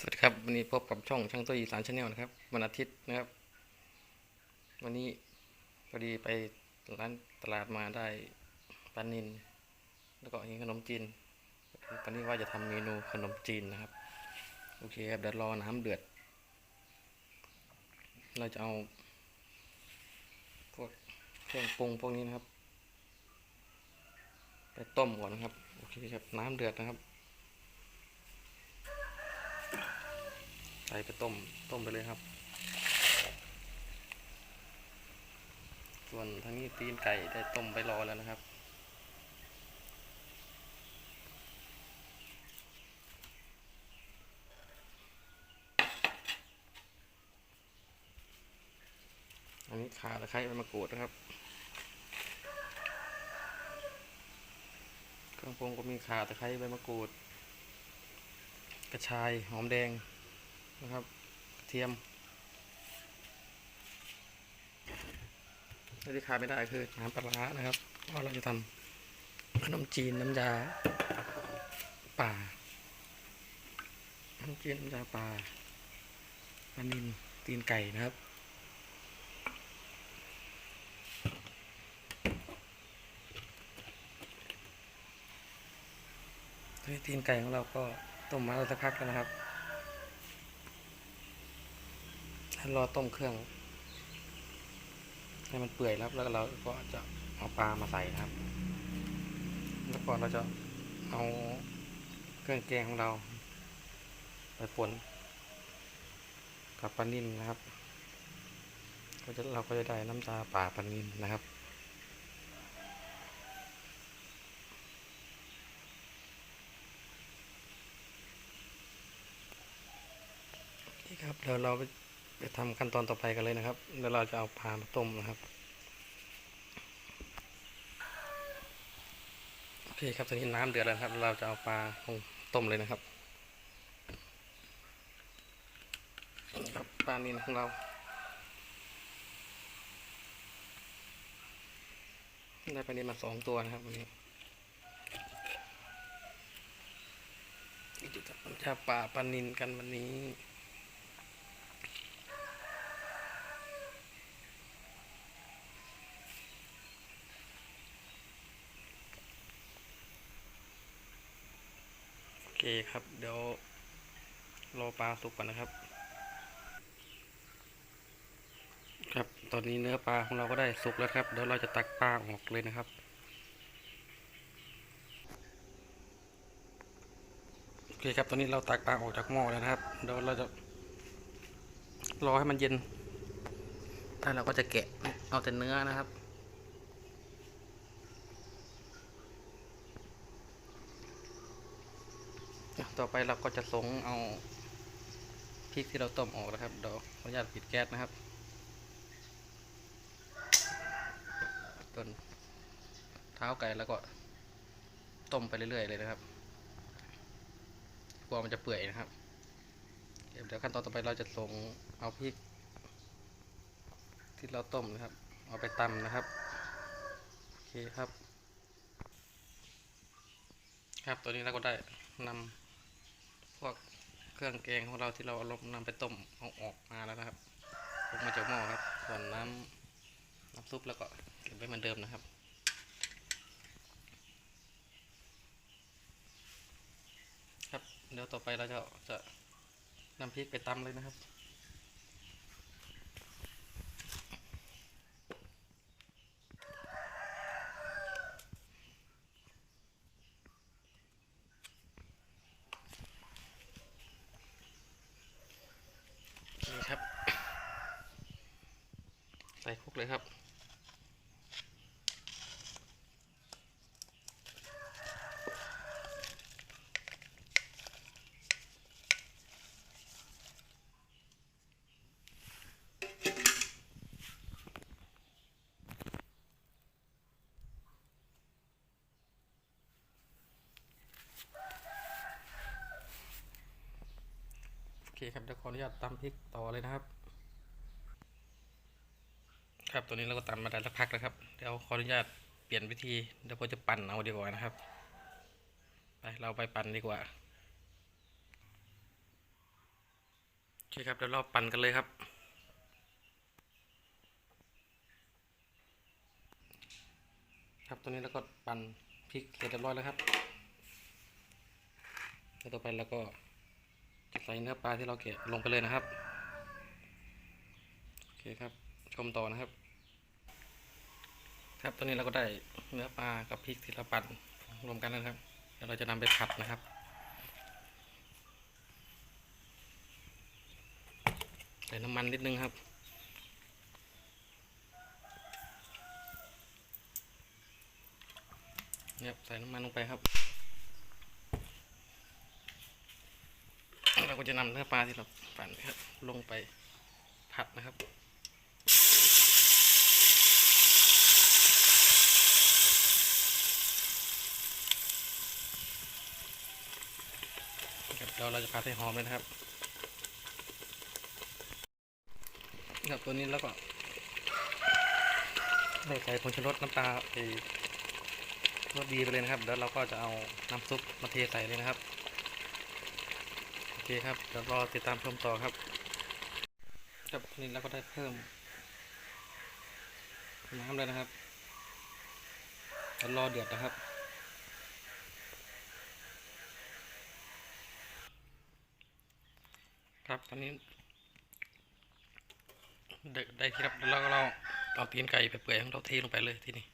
สวัสดีครับวันนี้พบกับช่องช่างตัวอีสานชาแนลนะครับวันอาทิตย์นะครับ วันนี้พอดีไปร้านตลาดมาได้ปลานินแล้วก็เห็นขนมจีนตอนนี้ว่าจะทำเมนูขนมจีนนะครับ โอเคครับเดี๋ยวรอน้ำเดือด เราจะเอาพวกเครื่องปรุงพวกนี้นะครับ ไปต้มก่อนนะครับโอเคครับน้ำเดือดนะครับ ใส่ไปต้ม ต้มไปเลยครับ ส่วนทางนี้ตีนไก่ได้ต้มไปรอแล้วนะครับ อันนี้ขาตะไคร้ใบมะกรูดนะครับเครื่องปรุงก็มีข่าตะไคร้ใบมะกรูด กระชายหอมแดง นะครับกระเทียมที่ขาดไม่ได้คือน้ำปลานะครับเพราะเราจะทำขนมจีนน้ำยาป่าขนมจีนน้ำยาป่าปลานินตีนไก่นะครับนี่ตีนไก่ของเราก็ต้มมาสักพักแล้วนะครับ ให้รอต้มเครื่อง ให้มันเปื่อยแล้วแล้วเราก็จะเอาปลามาใส่นะครับ แล้วก็เราจะเอาเครื่องแกงของเรา ไปปนกับปลานิ่มนะครับก็จะเราก็จะได้น้ำตาป่าปลานิ่มนะครับโอเคครับเดี๋ยวเราไป ไปทำขั้นตอนต่อไปกันเลยนะครับเดี๋ยวเราจะเอาปลามาต้มนะครับโอเคครับตอนนี้น้ำเดือดแล้วครับ เราจะเอาปลาลงต้มเลยนะครับครับปลานินของเราได้ปลานินมาสองตัวนะครับวันนี้จะปลาปลานินกันวันนี้ เคครับ เดี๋ยวรอปลาสุกก่อนนะครับ ครับตอนนี้เนื้อปลาของเราก็ได้สุกแล้วครับ เดี๋ยวเราจะตักปลาออกเลยนะครับ โอเคครับตอนนี้เราตักปลาออกจากหม้อแล้วนะครับ เดี๋ยวเราจะรอให้มันเย็นถ้าเราก็จะแกะเอาแต่เนื้อนะครับ ต่อไปเราก็จะสงเอาพริกที่เราต้มออกนะครับเดี๋ยวขออนุญาตปิดแก๊สนะครับต้นเท้าไก่แล้วก็ต้มไปเรื่อยๆเลยนะครับกลัวมันจะเปื่อยนะครับเดี๋ยวขั้นตอนต่อไปเราจะสงเอาพริก ที่เราต้มนะครับ เอาไปตำนะครับโอเคครับ ครับตัวนี้เราก็ได้นำ พวกเครื่องแกงของเราที่เราเอาลงนำไปต้มเอาออกมาแล้วนะครับลงมาจากหม้อครับ ส่วนน้ำน้ำซุปแล้วก็เก็บไว้เหมือนเดิมนะครับครับเดี๋ยวต่อไปเราจะจะนำพริกไปตำเลยนะครับ นี่ครับ ใส่ คลุกเลยครับ โอเคครับเดี๋ยวขออนุญาตตำพริกต่อเลยนะครับ ครับตัวนี้เราก็ตำมาได้สักพักแล้วครับ เดี๋ยวขออนุญาตเปลี่ยนวิธี เดี๋ยวผมจะปั่นเอาดีกว่านะครับ ไปเราไปปั่นดีกว่าโอเคครับเดี๋ยวเราปั่นกันเลยครับครับตอนนี้เราก็ปั่นพริกเสร็จเรียบร้อยแล้วครับแล้วต่อไปเราก็จะใส่เนื้อปลาที่เราแกะลงไปเลยนะครับ โอเคครับ ชมต่อนะครับ ครับตอนนี้เราก็ได้เนื้อปลากับพริกที่เราปั่นรวมกันแล้วครับเดี๋ยวเราจะนำไปผัดนะครับ ใส่น้ำมันนิดนึงครับเนี่ยใส่น้ำมันลงไปครับเราก็จะนำเนื้อปลาที่เราปั่นครับลงไปผัดนะครับ ครับเดี๋ยวเราจะผัดให้หอมเลยนะครับครับตัวนี้แล้วก็ได้ใส่ผงชูรสน้ำปลาไปรสดีไปเลยนะครับเดี๋ยวเราก็จะเอาน้ำซุปมาเทใส่เลยนะครับ โอเคครับ เดี๋ยวรอติดตามชมต่อครับ ครับนี้เราก็ได้เพิ่มน้ำเลยนะครับเดี๋ยวรอเดือดนะครับ ครับตอนนี้ได้ได้ที่ครับแล้วก็เราเอาตีนไก่ไปเปื่อยของเราเทลงไปเลยที่นี่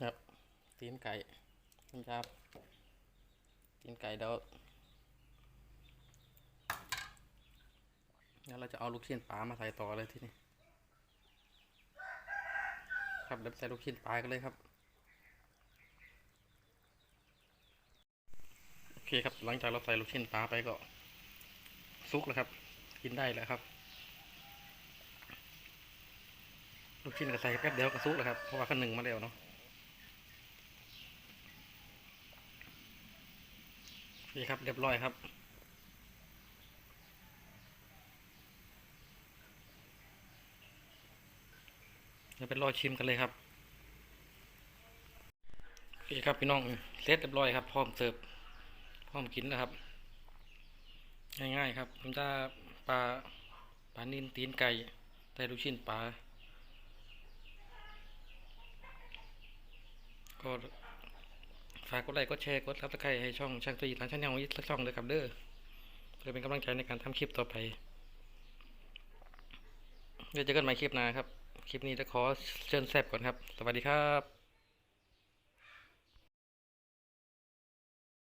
ครับตีนไก่ครับตีนไก่เดี๋ย แล้วเราจะเอาลูกชิ้นปลามาใส่ต่อเลยที่นี่ครับเดี๋ยวใส่ลูกชิ้นปลากันเลยครับโอเคครับหลังจากเราใส่ลูกชิ้นปลาไปก็ซุกแล้วครับ กินได้แล้วครับ ลูกชิ้นก็ใส่แป๊บเดียวก็ซุกแล้วครับเพราะว่าขั้นหนึ่งมาแล้วเนาะโอเคครับเรียบร้อยครับ ดี๋ยวไปรอชิมกันเลยครับโอเคครับพี่น้องเสร็จเรียบร้อยครับ พร้อมเสิร์ฟพร้อมกินนะครับ ง่ายๆครับผมจะปลาปลานิ่นตีนไก่ใส่ลูกชิ้นปลาก็ฝากกดไลค์กดแชร์กดซับสไครต์ให้ช่องช่างตัวอีกร้านช่างแนวอีกสักช่องเลยครับเด้อเพื่อเป็นกำลังใจในการทำคลิปต่อไปเดี๋ยวเจอกันใหม่คลิปหน้าครับ คลิปนี้จะขอเชิญแซบก่อนครับ สวัสดีครับ